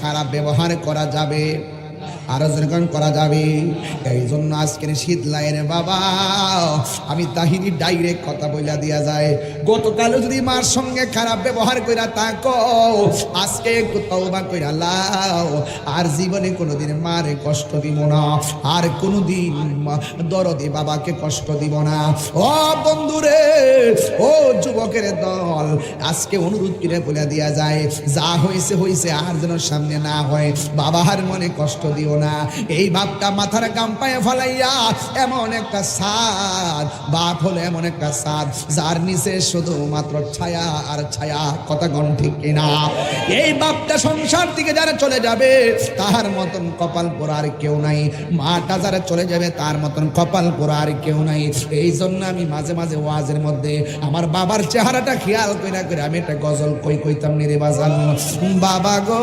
খারাপ ব্যবহার করা যাবে। আরও যেরকম করা যাবে। এই জন্য আজকের শীত লাইনে বাবা, আমি তাহিরি ডাইরেক্ট কথা বইলা দিয়া যায়। গতকালও যদি মার সঙ্গে খারাপ ব্যবহার কইরা তাকো আজকে একটু তওবা কইরা লাও। আর জীবনে কোনোদিন মারে কষ্ট দিব না, আর কোনোদিন দরদি বাবাকে কষ্ট দিব না। ও বন্ধুরে, ও যুবকের দল, আজকে অনুরোধ করে বলে দিয়া যায়, যা হয়েছে হয়েছে আর যেন সামনে না হয়। বাবার মনে কষ্ট দিও না। এই বাপটা মাথার কাম পায়ে ফলাইয়া এমন একটা সাদ বাপ হলো এমন একটা সাদ যার নিচে শুধুমাত্র ছায়া আর ছায়া, কথা গণ ঠিক কিনা? এই বাপটা সংসার থেকে যারা চলে যাবে, তাহার মতন কপাল পোড়ার কেউ নাই। মাটা যারা চলে যাবে, তার মতন কপাল পোড়ার কেউ নাই। এই জন্য আমি মাঝে মাঝে ওয়াজের মধ্যে আমার বাবার চেহারাটা খেয়াল করে না করে আমি একটা গজল কই কইতাম নিরে বাজানো। বাবা গো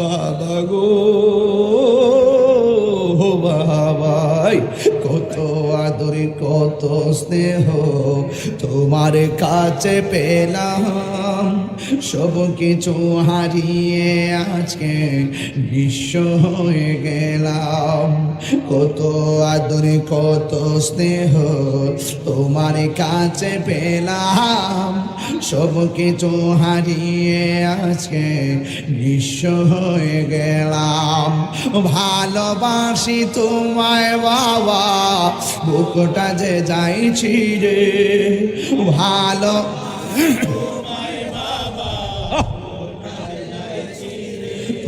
বাবা গো বাবাই কত আদরে কত স্নেহ তোমার কাছে পেলাম। সব কিছু হারিয়ে আজকে বিশ্ব হয়ে গেলাম। কত আদরে, কত স্নেহ তোমার কাছে পেলাম। সব কিছু হারিয়ে আজকে নিঃস্ব হয়ে গেলাম। ভালোবাসি তোমায় বাবা, বুকটা যে যাইছি রে। ভালো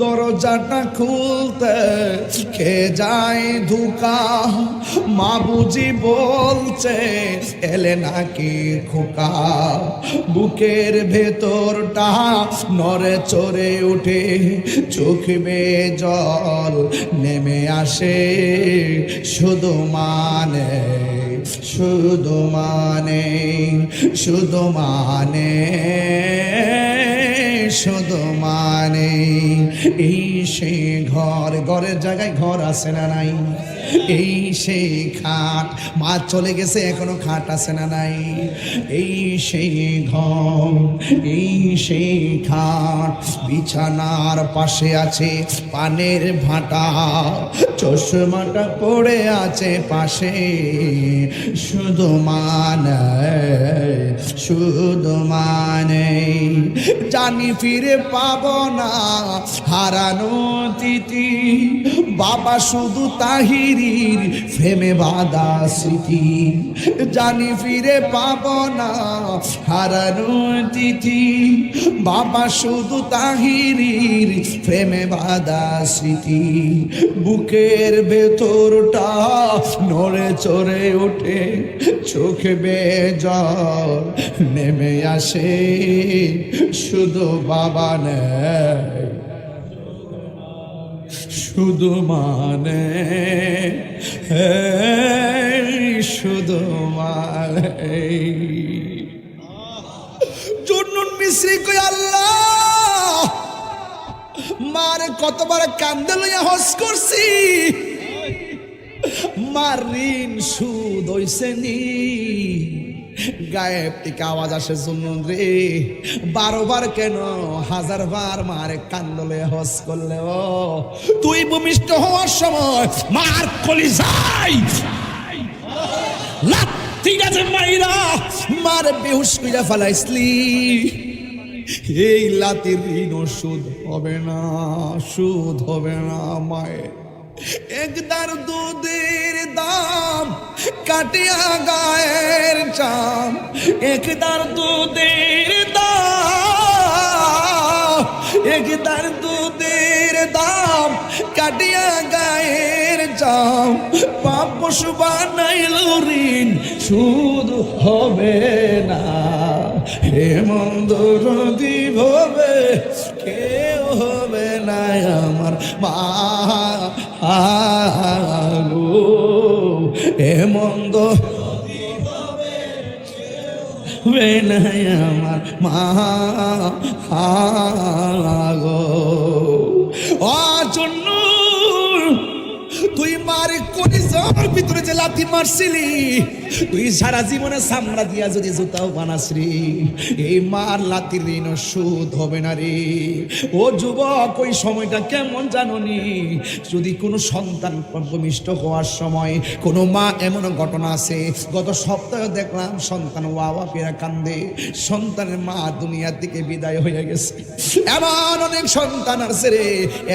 দরজাটা খুলতে কে যায় ধুকা? মা বুঝি বলছে, এলে নাকি খোকা? বুকের ভেতরটা নরে চড়ে উঠে চোখ বেয়ে জল নেমে আসে। শুধু মানে শুধু মানে শুধু মানে শুধু মানে এই সেই ঘর, ঘরের জায়গায় ঘর আছে না নাই? এই সেই খাট, মা চলে গেছে, এখনও খাট আছে না নাই? এই সেই ঘর, এই সেই খাট বিছানার পাশে আছে পানের ভাটা, চশমাটা পড়ে আছে পাশে। শুধু মানে শুধু মানে জানি ফিরে পাব না। হারানো তিথি, বাবা শুধু তাহিরির ফেমে বাদা স্মৃতি। জানি ফিরে পাব না, হারানো তিথি, বাবা শুধু তাহিরির প্রেমে বাদা স্মৃতি। বুকের ভেতরটা নড়ে চড়ে ওঠে, চোখে বেজল নেমে আসে। শুধু বাবা নেয় শুধু মানে শুধু মানে জুন্নুন মিশ্রি কই আল্লাহ। মার কতবার কান্দে লইয়া হস করছি। মার ঋণ সুদ হইছে নি। গায়েব থেকে আওয়াজ আসে জুন্নুন রে। বারোবার কেন হাজার বার মারে কান্দলে, হস করলে, ও। তুই ভূমিষ্ঠ হওয়ার সময় মার কলি যাই। ঠিক আছে মাইরা মার বেহুশ কইরা ফেলাইছলি এই লাতির ঋণ সুদ হবে না, সুদ হবে না, মায়ের। একদার দুধের দাম কাটিয়া গায়ের চাম। একদার দুধের দাম একদার দুধের দাম কাটিয়া গায়ের চাম। পাপ পশু বানাইল ঋণ সুদ হবে না। হে মন্দ যদি হবে কেউ হবে না আমার মা। গো এ মন্দ আমার মা গো অজন্য তুই মার কলিজার ভিতরে যে লাথি মারছিলি, তুই সারা জীবনে সামরা দিয়া যদি জুতাও বানাস রে এই মার লাতির ঋণ সুদ হবে না রে। ও যুবক, ওই সময়টা কেমন জাননি? যদি কোনো সন্তান ভূমিষ্ঠ হওয়ার সময় কোনো মা এমন ঘটনা আছে, গত সপ্তাহে দেখলাম সন্তান ওয়াওয়া পেরা কান্দে। সন্তানের মা দুনিয়ার দিকে বিদায় হয়ে গেছে। এমন অনেক সন্তান আছে রে,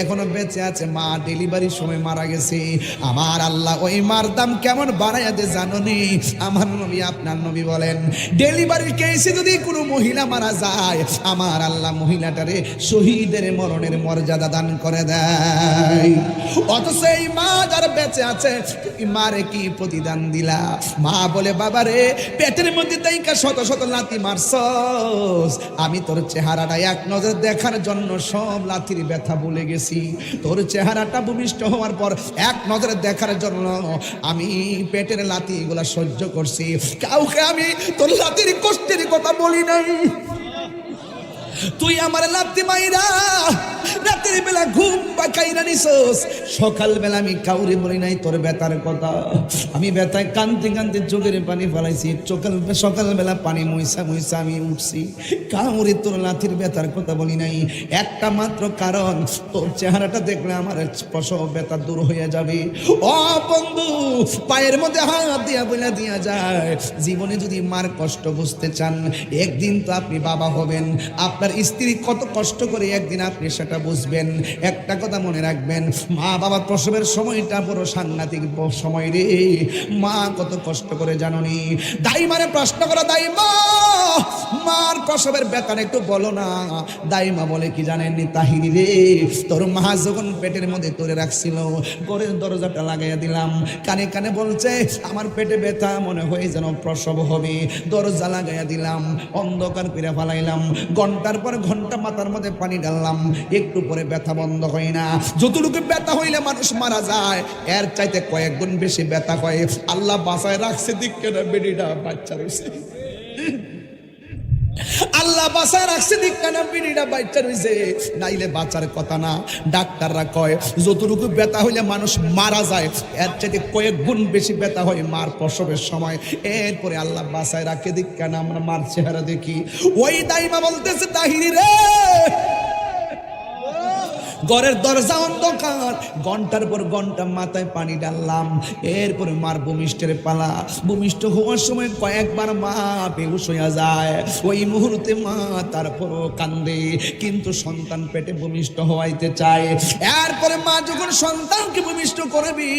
এখনও বেঁচে আছে, মা ডেলিভারির সময় মারা গেছে। আমার আল্লাহ ওই মার দাম কেমন বাড়াইয়া দে জাননি? আমার নবী, আপনার নবী বলেন, ডেলিভারির কেসে যদি কোনো মহিলা মারা যায়, আমার আল্লাহ মহিলাটারে শহীদের মরণের মর্যাদা দান করে দেয়। অথচ এই মা যার বেঁচে আছে মারে কি প্রতিদান দিলা? মা বলে বাবা রে পেটের মধ্যে তাইকা শত শত লাথি মারছস। আমি তোর চেহারাটা এক নজর দেখার জন্য সব লাথির ব্যথা ভুলে গেছি। তোর চেহারাটা ভূমিষ্ঠ হওয়ার পর এক নজরে দেখার জন্য আমি পেটের লাতি এগুলা সহ্য করছি। কাউকে আমি তোর লাতির কষ্টের কথা বলি নাই। তুই আমার লাত্তি মাইরা রাতের বেলা ঘুম বা কাইরা নিছস। সকাল বেলা আমি কাউরে বলি নাই, তোর বেতার কথা। আমি বেতায় কানতে কানতে চোখের পানি ফেলাইছি। চোখাল সকাল বেলা পানি মইসা মইসা আমি উঠছি। কাউরে তোর লাথির বেতার কথা বলি নাই। একটা মাত্র কারণ, তোর চেহারাটা দেখলে আমার প্রসব বেতা দূর হয়ে যাবে। ও বন্ধু, পায়ের মধ্যে হাত দিয়া বলে দিয়া যায়। জীবনে যদি মার কষ্ট বুঝতে চান, একদিন তো আপনি বাবা হবেন। আপনার স্ত্রী কত কষ্ট করে একদিন আপনি সেটা বুঝবেন। একটা কথা মনে রাখবেন, মা বাবা প্রসবের সময়টা বড় সাংঘাতিক সময় রে। মা কত কষ্ট করে জাননি। দাইমারে প্রশ্ন করা, দাইমা, মার প্রসবের ব্যাপারে একটু বলো না। দাইমা বলে কি জানেননি তাহিরি রে? তোর মা যখন পেটের মধ্যে তোরে রাখছিল, ঘরের দরজাটা লাগাইয়া দিলাম। কানে কানে বলছে, আমার পেটে ব্যথা, মনে হয় যেন প্রসব হবে। দরজা লাগাইয়া দিলাম, অন্ধকার করে ফালাইলাম। ঘণ্টার পর ঘণ্টা মাথার মধ্যে পানি ঢাললাম, একটু পরে ব্যথা বন্ধ হয় না। যতটুকু ব্যথা হইলে মানুষ মারা যায়, এর চাইতে কয়েক গুণ বেশি ব্যথা হয়। আল্লাহ বাসায় রাখছে, দিক কেন বেডিটা বাচ্চা রয়েছে আল্লাহ বাসায় রাখছে দিক কেন বিড়িটা বাচ্চা রয়েছে। নাইলে বাঁচার কথা না, ডাক্তাররা কয়, যতটুকু ব্যথা হইলে মানুষ মারা যায়, এর চাইতে কয়েক গুণ বেশি ব্যথা হয় মার প্রসবের সময়। এরপরে আল্লাহ বাসায় রাখে কেন আমরা মার চেহারা দেখি। ওই দাইমা বলতেছে তাহিরি রে ঘরের দরজা অন্ধকার। ঘণ্টার পর ঘণ্টা মাথায় পানি ডাললাম এরপরে মার ভূমিষ্ঠের পালা। ভূমিষ্ঠ হওয়ার সময় কয়েকবার মা বেহুশ হইয়া যায়। ওই মুহূর্তে মা তারপরও কান্দে। কিন্তু সন্তান পেটে ভূমিষ্ঠ হওয়াইতে চায়। এরপরে মা যখন সন্তানকে ভূমিষ্ঠ করবি,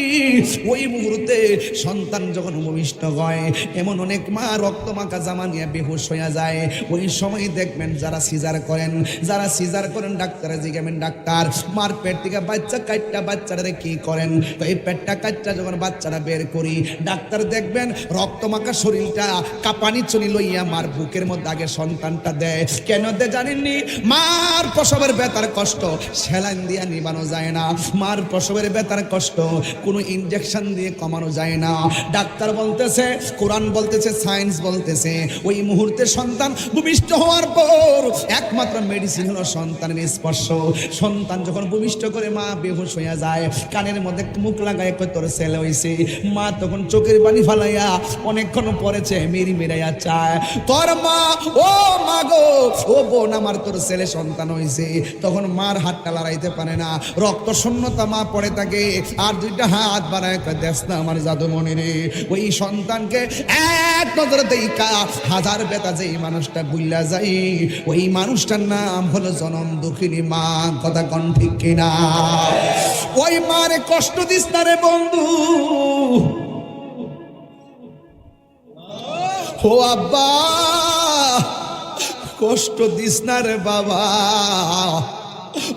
ওই মুহূর্তে সন্তান যখন ভূমিষ্ঠ হয়, এমন অনেক মা রক্ত মাখা জামা নিয়ে বেহুশ হইয়া যায়। ওই সময় দেখবেন যারা সিজার করেন, যারা সিজার করেন ডাক্তারে জিজ্ঞাবেন ডাক্তার মার পেট থেকে বাচ্চা কাটটা বাচ্চাটারে কি করেন? তো এই পেটটা কাটটা যখন বাচ্চাটা বের করি, ডাক্তার দেখবেন রক্ত মাখা শরীরটা কাপানি চলি লইয়া মার বুকের মধ্যে আগে সন্তানটা দেয়। কেন দে জানেননি? মার প্রসবের বেতার কষ্ট সেলাইন দিয়া নিবানো যায় না। মার প্রসবের বেতার কষ্ট কোনো ইনজেকশন দিয়ে কমানো যায় না। ডাক্তার বলতেছে, কোরআন বলতেছে, সায়েন্স বলতেছে, ওই মুহূর্তে সন্তান ভূমিষ্ঠ হওয়ার পর একমাত্র মেডিসিন হলো সন্তানের স্পর্শ। সন্তান যখন ভূমিষ্ঠ করে মা বেহুশ হইয়া যায়, কানের মধ্যে মুখ লাগায় তোর ছেলে হইছে। মা তখন চোখের পানি ফালাইয়া অনেকক্ষণ পরেছে মেরি মেরাইয়া চায়, তোর মা, ও মা গো, ও বোন আমার তোর ছেলে সন্তান হয়েছে তখন মার হাতটা লড়াইতে পারে না, রক্ত শূন্যতা মা পড়ে থাকে, আর দুইটা হাত বাড়ায় দেখ না আমার জাদুমণি রে, ওই সন্তানকে এক নজরে দেখা হাজার বেতা যে মানুষটা বুইলা যাই, ওই মানুষটার নাম হলো জনম দুঃখিনী মা। কথা কন ঠিক কিনা? ওই মারে কষ্ট দিস না রে বন্ধু। ও আব্বা, কষ্ট দিস না রে বাবা।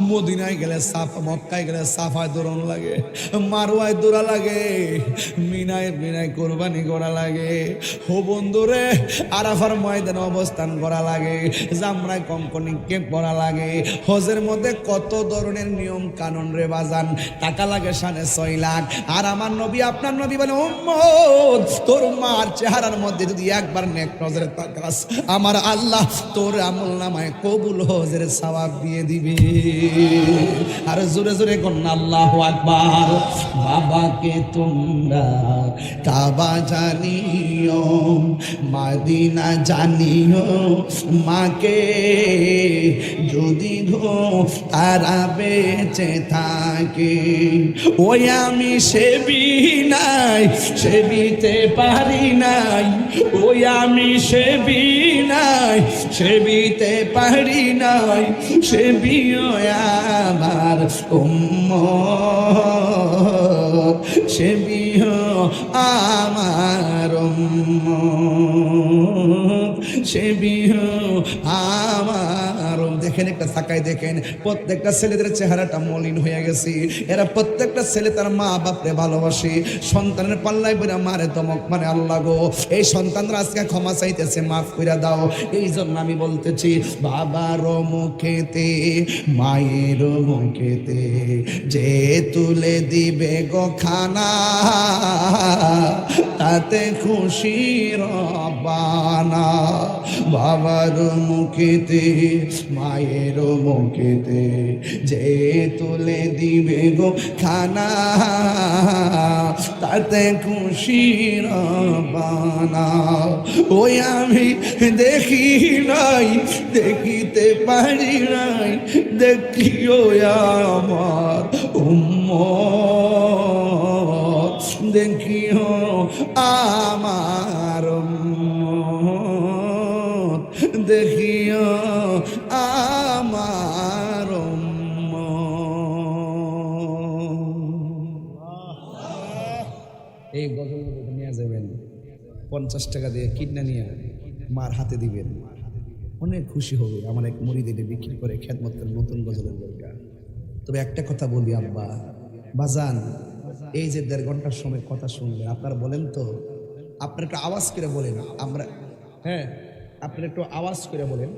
মদিনায় গেলে সাফা, মক্কায় গেলে সাফায় দৌড়ন লাগে মারোয়ায় দৌড়া লাগে, মিনায় মিনায় কোরবানি করা লাগে। হো বন্ধু রে আরাফার ময়দানে অবস্থান করা লাগে, জামরায় কঙ্কনি কেপ করা লাগে। হজের মধ্যে কত ধরনের নিয়ম কানুন রে বাজান? টাকা লাগে সাড়ে ছয় লাখ। আর আমার নবী, আপনার নবী বলে, উম্মত, তোর মার চেহারার মধ্যে যদি একবার নেক নজরে তাকাস, আমার আল্লাহ তোর আমল নামায় কবুল হজের সওয়াব দিয়ে দিবে। আর জোরে জোরে কন্যা, আল্লাহ আকবার। বাবাকে তোমরা কাবা জানিও, মাদিনা জানিও, মাকে যদি গো তারা বেঁচে থাকে। ওই আমি সেবি নাই, সেবিতে পারি নাই। ওই আমি সেবি নাই, সেবিতে পারি নাই, সেবিও আমার উম্ম সেবিও আমার সেবিও আমার দেখেন, একটা সাকায় দেখেন, প্রত্যেকটা ছেলেদের চেহারাটা মলিন হয়ে গেছে। এরা প্রত্যেকটা ছেলে তার মা বাপরে ভালোবাসে। সন্তানের পাল্লাই বইরা মারে দমক মানে আল্লাহ গো। এই সন্তানরা আজকে ক্ষমা চাইতেছে, মাফ করে দাও। এই জন্য আমি বলতেছি, বাবার মুখেতে, মায়ের মুখেতে যে তুলে দিবে গো খানা, তাতে খুশি রবানা বাবার মুখেতে মায়ের মুখেতে যে তুলে দিবে গো খানা, তাতে খুশি রবানা ওই আমি দেখি নাই, দেখিতে পারি নাই, দেখিও আমার উম্ম দেখিও আমার দেখিও আমার। এই গজল নিয়ে যাবেন। পঞ্চাশ টাকা দিয়ে কিডনা নিয়ে মার হাতে দিবেন। অনেক খুশি হবে আমার এক মুড়ি দিলে বিক্রি করে খেদমত করে নতুন গজলের দরকার। তবে একটা কথা বলি, আব্বা। বাজান, এই যে দেড় ঘণ্টার সময় কথা শুনলেন, আপনারা বলেন তো, আপনার একটা আওয়াজ করে বলেন। আমরা হ্যাঁ। আপনারা একটু আওয়াজ করে বলেন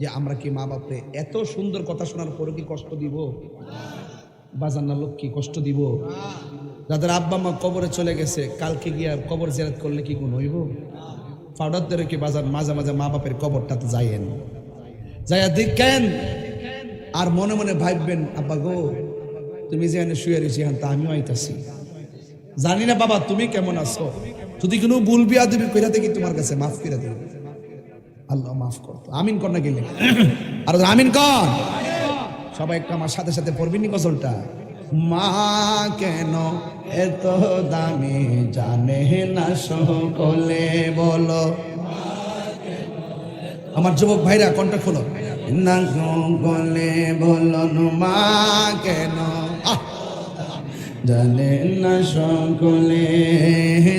যে আমরা কি মা বাপরে এত সুন্দর কথা শোনার পরে কি কষ্ট দিব? বাজান লোক কি কষ্ট দিব? যাদের আব্বা মা কবরে চলে গেছে, কালকে গিয়া কবর জেরাত করলে কি গুণ হইব? পাউডার ধরে কি বাজার মাঝে মাঝে মা বাপের কবরটাতে যাইয়েন যাইয়া দেখেন আর মনে মনে ভাববেন, আব্বা গো, তুমি যেখানে শুয়ে রয়েছি হ্যাঁ তা আমিও আইতাছি। জানি না বাবা, তুমি কেমন আছো? যদি কোনো ভুল বিয়া কইরা দেখি তোমার কাছে মাফ করে দিবি আল্লাহ মাফ করতো আমিন কর না গেলে আর আমিন কর। সবাই একটু আমার সাথে সাথে পড়বিনি গজলটা? মা কেন এত দামি জানে না সকলে বলো। আমার যুবক ভাইরা, কণ্ঠ খোলো। না সকলে বলো মা কেন জানে না সকলে,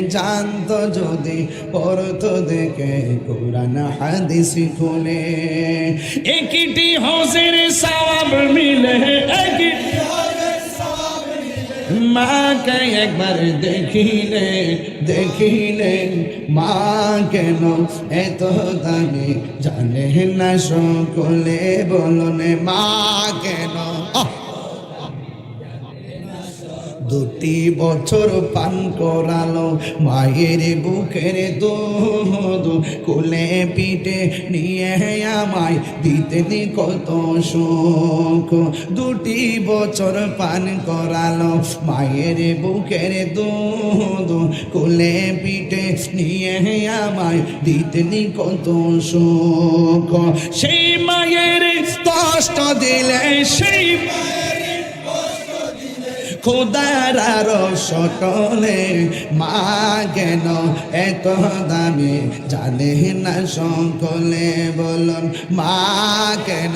জানতো যদি পড়তো দেখে কোরআন হাদিস খুলে। একটি হজের সওয়াব মিলে মাকে একবার দেখিলে দেখিলে মা কেন এত দামি? জানে না সকলে বলনে মা কেন! দুটি বছর পান করালো, মায়ের বুকের দুধ কোলে পিঠে নিয়ে আমায় দিতেন কত সুখ। দুটি বছর পান করালো, মায়ের বুকের দুধ কোলে পিঠে নিয়ে আমায় দিতেন কত সুখ। সেই মায়ের কষ্ট দিলে, সেই খোদার সকলে মা কেন এত দামি? জানে না সকলে বলুন, মা কেন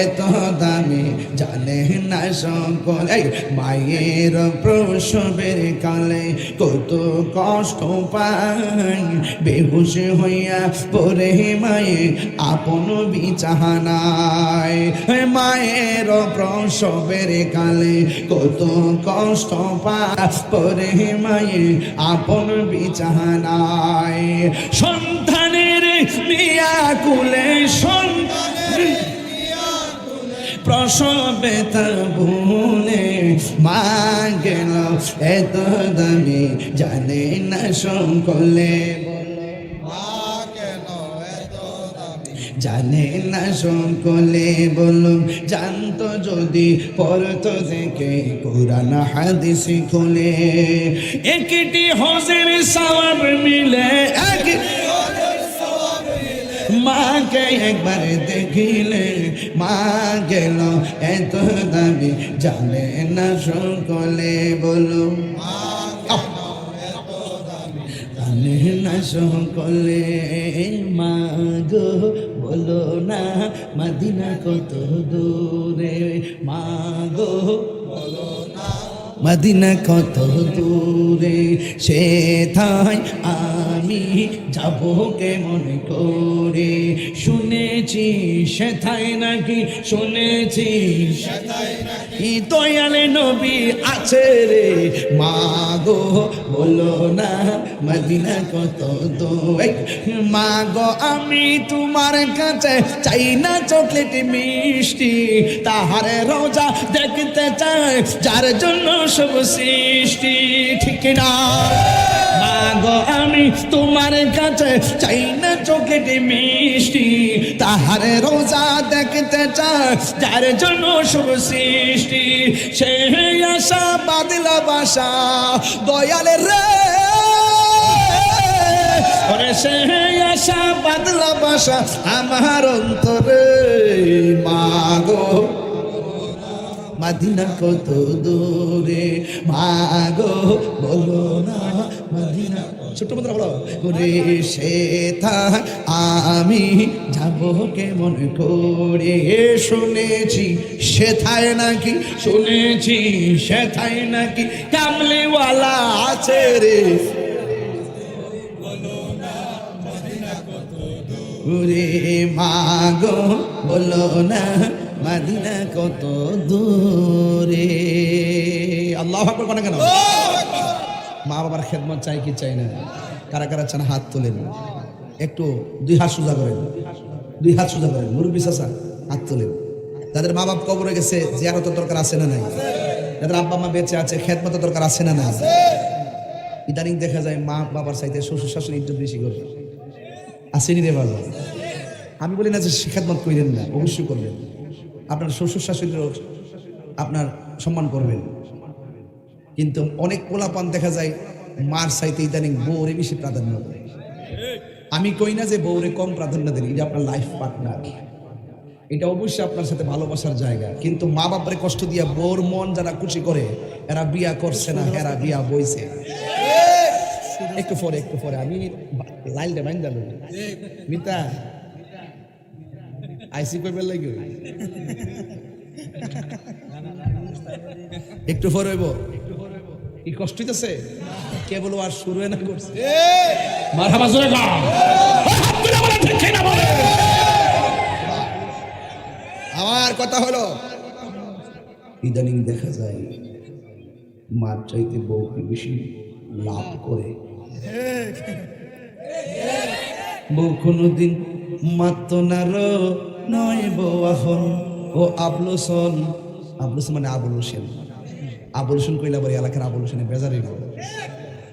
এত দামি? জানে না সকলে। মায়ের প্রসবের কালে কত কষ্ট পায় বেহুশ হইয়া পরে মায়ে আপন বিছানায়। মায়ের প্রসবের কালে কত কষ্ট পরে মায়ে আপন বিছানায়। সন্তানের মিয়া কুলে, সন্তানের প্রসবে ভুলে মা গেল। এত দামি জানে না সকলে জানে না সকলে বলুন, জানতো যদি পড়তো দেখে কোরআন হাদিস খুলে। একটি হজের সওয়াব মিলে মাকে একবার দেখিলে, মা গেল, এত দাবি জানে না সকলে বলো জানে না সকলে, মা গো। বলো না মদিনা কত দূরে? মা গো মদিনা কত দূরে? সে থাই আমি যাব কেমন করে? শুনেছি সে থাই নাকি, শুনেছি দয়ালে নবী আছে রে? মা গো বলো না, মদিনা কত দূরে? মা গো আমি তোমার কাছে চাই না চকলেট মিষ্টি। তাহারে রোজা দেখতে চাই, যার জন্য সব সৃষ্টি, ঠিক না? মা গো আমি তোমার কাছে চাই না চোখেট মিষ্টি। তাহারে রোজা দেখতে চাই যার জন্য সব সৃষ্টি। সে আশা, বাদলা বাসা দয়ালের রে। সে আশা, বাদলা বাসা, আমার অন্তরে মাগো। মাদিনা কত দূরে? মাগো, বলো না, মাদিনা ছোট্ট বন্ধুরা বলো ওরে সে আমি যাব কেমন করে? শুনেছি সে থায় নাকি, শুনেছি সে থায় নাকি কামলিওয়ালা আছে রে। ওরে মাগো, বলো না মাদিনা কত দূরে। আল্লাহ আকবর কোনা কেন? মা বাবার খেদমত চাই কি চাই না? কারা কারা চান হাত তোলেন? একটু দুই হাত সোজা করেন। দুই হাত সোজা করেন। মুরব্বী চাষা হাত তোলেন। যাদের মা বাপ কবরে গেছে, জিয়ারতের দরকার আছে না নাই? যাদের আব্বা মা বেঁচে আছে, খেদমতের দরকার আছে না নাই? ইদানিং দেখা যায় মা বাবার চাইতে শ্বশুর শাশুড়ি ইজ্জত বেশি করে। আসেনি রে বাবা? আমি বলি না যে শিখাতমত করিলেন না, অবশ্যই করবেন আপনার শ্বশুর শাশুড়িরও আপনার সম্মান করবেন। কিন্তু অনেক পোলাপান দেখা যায়, মার চাইতে ইদানিং বউরে বেশি প্রাধান্য দেয়। আমি কই না যে বউরে কম প্রাধান্য দেন, এটা আপনার লাইফ পার্টনার এটা অবশ্যই আপনার সাথে ভালোবাসার জায়গা। কিন্তু মা বাপরে কষ্ট দিয়া বউর মন যারা খুশি করে, এরা বিয়া করছে না এরা বিয়া বইছে। একটু পরে একটু পরে, আমি লাইল বাইন দালো মিতা আইসি কইবার লাগি একটু পরে হইব। কি কষ্ট হইতেছে? কেবল আর শুরু না করছে। মারহাবা জোরে গা আমার কথা হলো, ইদানিং দেখা যায়, মার চাইতে বউকে বেশি লাভ করে। বউ কোনোদিন মাত্র নারো নয় এখন ও আবলুসন। আবলুসন মানে আবুল হোসেন আবলুশন কইলা বলে এলাকার আবলুশনে বেজার হইল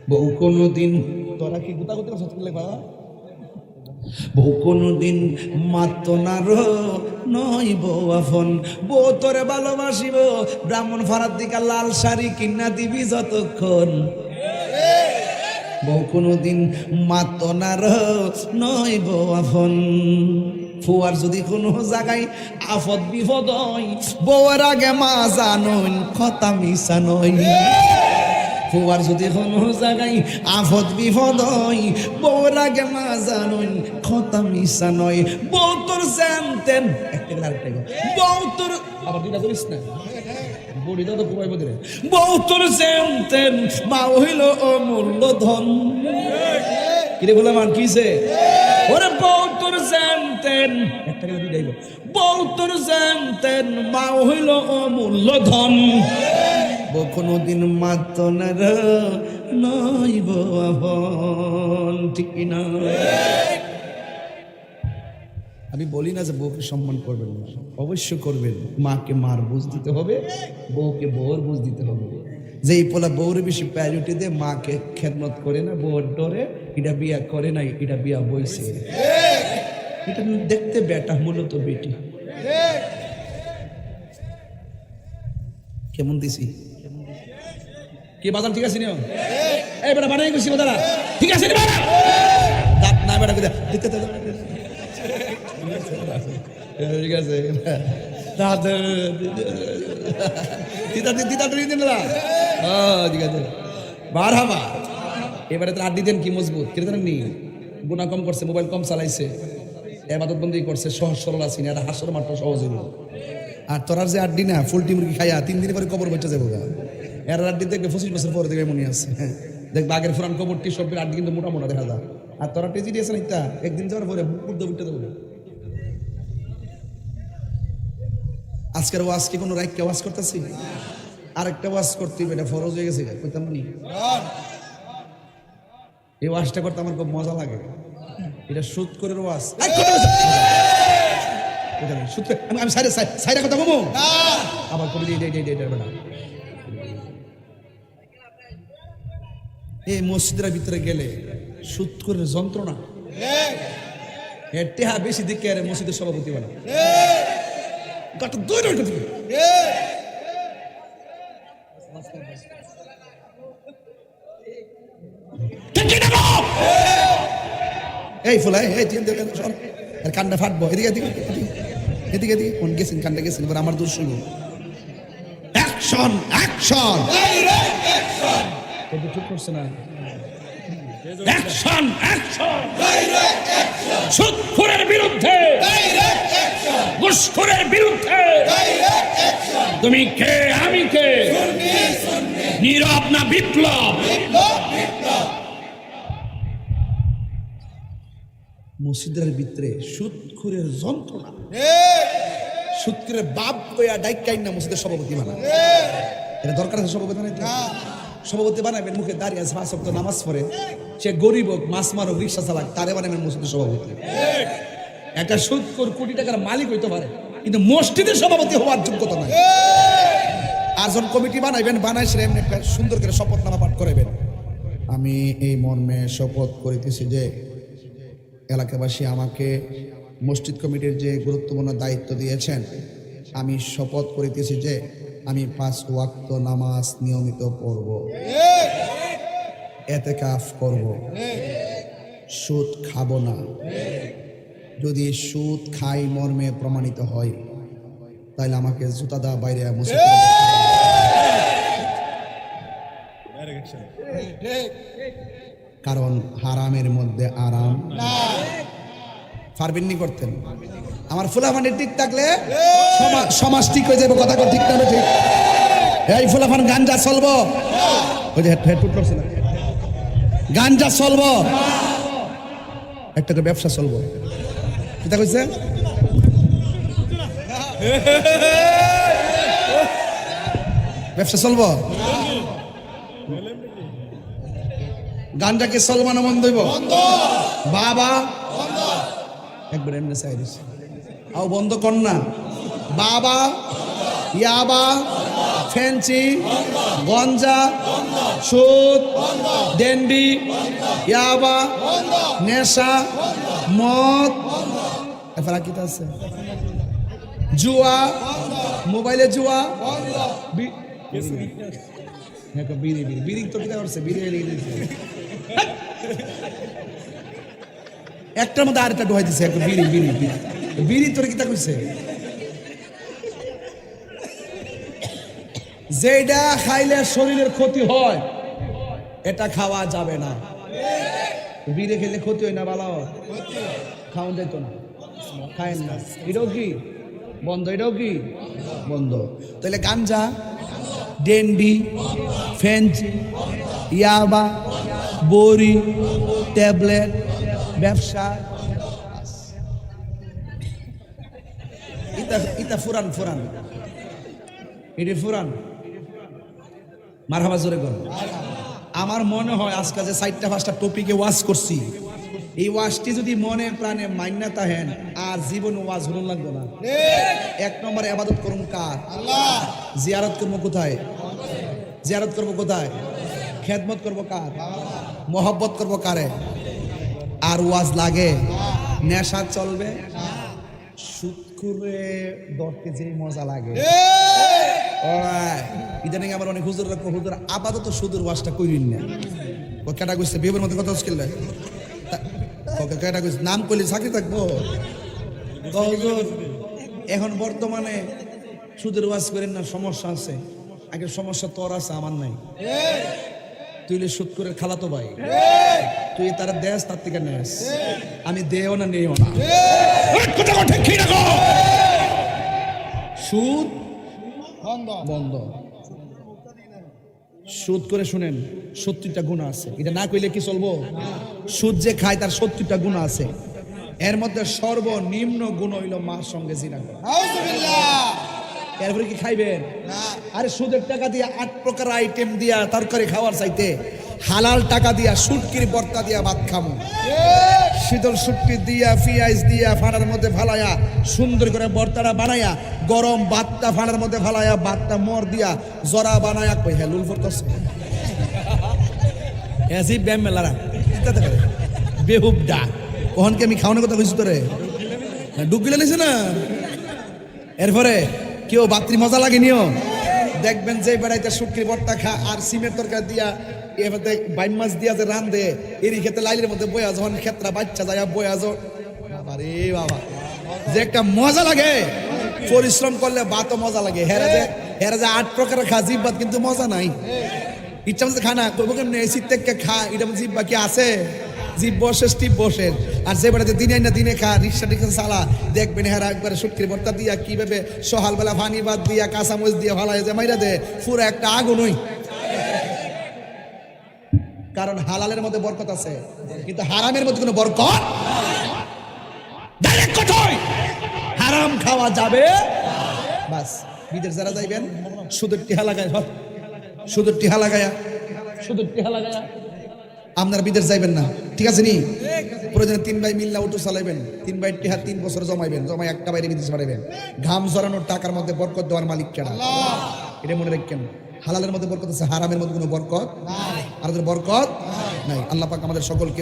বউ কোনো দিন তোরা কি গুতা গুতা সত্য লাগবা বউ কোনদিন মাত্র না রো। নই বউ আফন বউ তোরে ভালোবাসিব। ব্রাহ্মণ ফারার দিকা লাল শাড়ি কিনা দিবি যতক্ষণ। বউ কোনদিন মাত্র না রো। নই বউ ফুয়ার যদি কোনো জায়গায় আফদ বিপদ হয়, বউয়ের আগে মা জানইন কথা মিশা নয়। ফুয়ার যদি কোনো জায়গায় আফদ বিপদ হয় বউর আগে মা জানুন কথা মিশা নয়। বউ তোর জানতেন। বউ তোর আবার দুইটা করিস না? মা হইল অমূল্য ধন। কিরে বলে মান কিসে ওরে বউ জানতেন একটা দুইটাই গেল। বউ জানতেন, মা হইল অমূল্য ধন বউ কোনোদিন মাত না নইব আপন, ঠিক না? আমি বলি না যে বউকে সম্মান করবেন না অবশ্য করবেন। মাকে মার বুঝ দিতে হবে, বউকে বউর বুঝ দিতে হবে। যে এই পোলা বউর বেশি প্রায়োরিটি দিয়ে মাকে খেদমত করে না বউর ডরে এটা বিয়া করে না এটা বিয়া বইছে এটা দেখতে বেটা মূলত বেটি কেমন দিছি কি বাদাম ঠিক আছে নিও এই বেটা বানাই গেছি ঠিক আছে দাঁত না বেটা কইদা দিতে তো ঠিক আছে দাঁত দিতা তুই দিন হ্যাঁ ঠিক আছে হাবা এবারে তো আড্ডি দেন কি মজবুত? জানেন নি? গুণা কম করছে, মোবাইল কম চালাইছে এবাদত বন্দি করছে, সহজ সরল আছি না হাসর মাত্র সহজ হইল। আর তোরার যে আড্ডি না ফুলটি মুরগি খাইয়া তিন দিন পরে কবর বেঁচে যাব। এর আড্ডি দেখবে পঁচিশ বছর পরে দেখবে মনে আছে। হ্যাঁ। দেখবে আগের ফুরান কবরটি সবের আড্ডি কিন্তু মোটা মোটা দেখা যায়। আর তোরা টেজি দিয়েছে না ইত্যা একদিন যাওয়ার পরে বুক উঠতে দেবো। আজকের ওয়াজ কি কোনো রাইটকে ওয়াজ করতেছি? আরেকটা ওয়াজ করতে হবে, এটা ফরজ হয়ে গেছে কইতাম নি? এই ওয়াজটা করতে আমার খুব মজা লাগে। এটা সুদ করে ওয়াজ আমি সাইডে কথা এই মসজিদের ভিতরে গেলে করে যন্ত্রণা। টেহা বেশি মসজিদের সভাপতি দৌড় দৌড় করতে হবে। ঠিক কি না বল? এই ফুলাই এই তিন দিকে সর এর কান্না ফাটবো এদিকে এদিকে এদিকে, এদিকে কোন গেছেন কান্না গেছেন এবার আমার দূর শুনো অ্যাকশন অ্যাকশন ঠিক করছে না? অ্যাকশন অ্যাকশন সুদখোরের বিরুদ্ধে! ঘুষখোরের বিরুদ্ধে! তুমি কে? আমি কে? নীরব না বিপ্লব? মসজিদের ভিতরে সুদখোরের যন্ত্রণা। সুদখোরের বাপ কইয়া ডাইকাই না মসজিদের সভাপতি বানা এটা দরকার আছে সভাপতি বানাইতে? সভাপতি বানাবেন মুখে দাঁড়িয়ে আছে পাঁচ নামাজ পড়ে। সে গরিব হোক মাছ মারক রিক্সা চালাক তারে বানাবেন মসজিদের সভাপতি। একটা সুদখোর কোটি টাকার মালিক হইতে পারে কিন্তু মসজিদের সভাপতি হওয়ার যোগ্যতা নাই। আর যখন কমিটি বানাইবেন বানাই সেটা এমনি সুন্দর করে শপথনামা পাঠ করাবেন আমি এই মর্মে শপথ করিতেছি যে এলাকাবাসী আমাকে মসজিদ কমিটির যে গুরুত্বপূর্ণ দায়িত্ব দিয়েছেন আমি শপথ করিতেছি যে আমি পাঁচ ওয়াক্ত নামাজ নিয়মিত পড়ব এতে কাফ করব সুদ খাব না যদি সুদ খাই মর্মে প্রমাণিত হয় তাহলে আমাকে জুতা দা বাইরে মসজিদ কারণ হারামের মধ্যে আরাম পারবেননি করতেন। আমার ফুলাফানের ঠিক থাকলে সমা- সমাজ ঠিক হয়ে যাবে, কথা ঠিক না ঠিক এই ফুলাফান গাঞ্জা চলবো। ওই যে হেড হেড করছে না? গাঞ্জা চলবো। একটা ব্যবসা চলবো। কিতা কইছে? ব্যবসা চলবো? গানটা কি চলবো না বন্ধ। হইব বাবা একবার এমনি চাই দিছে আও বন্ধ কর না। বাবা। ইয়াবা। ফেন্সি গঞ্জা। সুদ। ডেন্ডি। ইয়াবা। নেশা। মদ। এবার আর কি আছে? জুয়া। মোবাইলে জুয়া। হ্যাঁ, বিড়ি বিড়ি। বিড়ি তো কিটা করছে? বিড়ি একটার মধ্যে আরেকটা ঢোয়াই দিছে একটা বিড়ি বিড়ি বিড়ি। বিড়ি তোর কিটা কইছে? যেটা খাইলে শরীরের ক্ষতি হয়, এটা খাওয়া যাবে না। বিড়ি খেলে ক্ষতি হয় না ভালো খাওয়া যেত না। খায়েন না। এটাও কি? বন্ধ, এটাও কি? বন্ধ। তাহলে গাঞ্জা, ডেন্ডি ফেঞ্চি ইয়াবা বড়ি ট্যাবলেট ব্যবসা। ইতা ইতা ফুরান ফুরান। এটি ফুরান। মারহাবা জোরে কর। আমার মনে হয় আজকে যে চারটা পাঁচটা টপিকে ওয়াজ করছি এই ওয়াজটি যদি মনে প্রাণে মান্যতা হেন আর জীবন ওয়াজ হলুন লাগবে না। এক নম্বরে আবাদত করুন কার? জিয়ারত করব কোথায়? জিয়ারত করব কোথায়? খেদমত করব কার? মোহব্বত করব কারে? আর ওয়াজ লাগে। নেশা চলবে। সুদ করে ধরতে যে মজা লাগে. ইদানিং আমার অনেক হুজুর হুজুর আপাতত সুদূর ওয়াজটা কইরিন না। ও কেটা কইছে? বিয়ের মধ্যে কথা হচ্ছিল। ওকে কেটা কইছে? নাম কইলে চাকরি থাকব। হুজুর, এখন বর্তমানে সুদের ওয়াজ করেন না, সমস্যা আছে। আগে সমস্যা তোর আছে, আমার নাই। তুই হলে সুদ করে খালাতো ভাই। তুই তারা দেশ তার থেকে নেস। আমি দেও না নেও না। সুদ? বন্ধ। সুদ করে শুনেন সত্তরটা গুণ আছে। এটা না কইলে কি চলবো? সুদ যে খায় তার সত্তরটা গুণ আছে। এর মধ্যে সর্বনিম্ন গুণ হইল মার সঙ্গে জিনা করা। এরপরে কি খাইবেন? আরে সুদের টাকা দিয়া আট প্রকার আইটেম দিয়া তরকারি খাওয়ার চাইতে হালাল টাকা দিয়া সুটকির বর্তা দিয়া ভাত খামো। শীতল সুটকি দিয়া পিঁয়াজ দিয়া ফাড়ার মধ্যে ফালায়া সুন্দর করে বর্তাটা বানায়া গরম ভাতটা ফাড়ার মধ্যে ফালায়া ভাতটা মর দিয়া জরা বানায়া কই হ্যাঁ লুল ফরতাছে এসি ব্যাম মেলারা। ইত্যাদি করে। বেহুব ডাক আমি খাওয়ানোর কথা কইছি তোরে? হ্যাঁ, ডুব গিলে নিছে না? এরপরে কেউ বাত্রি মজা লাগে নিও। দেখবেন যে বেড়াইতে শুটকির ভর্তা খা, আর সিমের তরকারি দিয়া এবার বাইম মাছ দিয়া যে রান দে এরই ক্ষেত্রে লাইলের মধ্যে বয়া যখন ক্ষেত্রা বাচ্চা যায় বয়া যো বাবা রে বাবা। যে একটা মজা লাগে। পরিশ্রম করলে ভাতও মজা লাগে। হেরা যে হেরা যে আট প্রকারের খা জিভ ভাত কিন্তু মজা নাই। ইচ্ছা মতো খানা করব কেমনি? এসির থেকে খা, এটা জিভ বাকি আছে? জিভ বসে স্টিপ বসে আর যে বেড়াতে দিনে না দিনে খা, রিক্সা টিক্সা চালা, দেখবেন হেরা একবারে সুটকির ভর্তা দিয়া কীভাবে সকালবেলা পানি বাদ দিয়া, কাঁচামরিচ দিয়া ভালো যে মাইরা দে, পুরো একটা আগুন হই কারণ হালালের মধ্যে বরকত আছে, কিন্তু হারামের মধ্যে কোনো বরকত? হারাম খাওয়া যাবে। বাস বিদেশ যারা যাইবেন সুদের টিহা লাগায় সুদের টিহা লাগায়া সুদের টিহা লাগায়া আপনারা বিদেশ যাইবেন না। ঠিক আছে নি? প্রয়োজনে তিন ভাই মিল্লা উঠু চালাইবেন। তিন ভাই টিহা তিন বছর জমাইবেন জমাই একটা বাইরে বিদেশ পাঠাবেন ঘাম জড়ানোর টাকার মধ্যে বরকত দেওয়ার মালিক কেনা এটা মনে রাখবেন হালালের মধ্যে বরকত আছে হারামের মধ্যে কোনো বরকত আর বরকত নাই। আল্লাহ পাক আমাদের সকলকে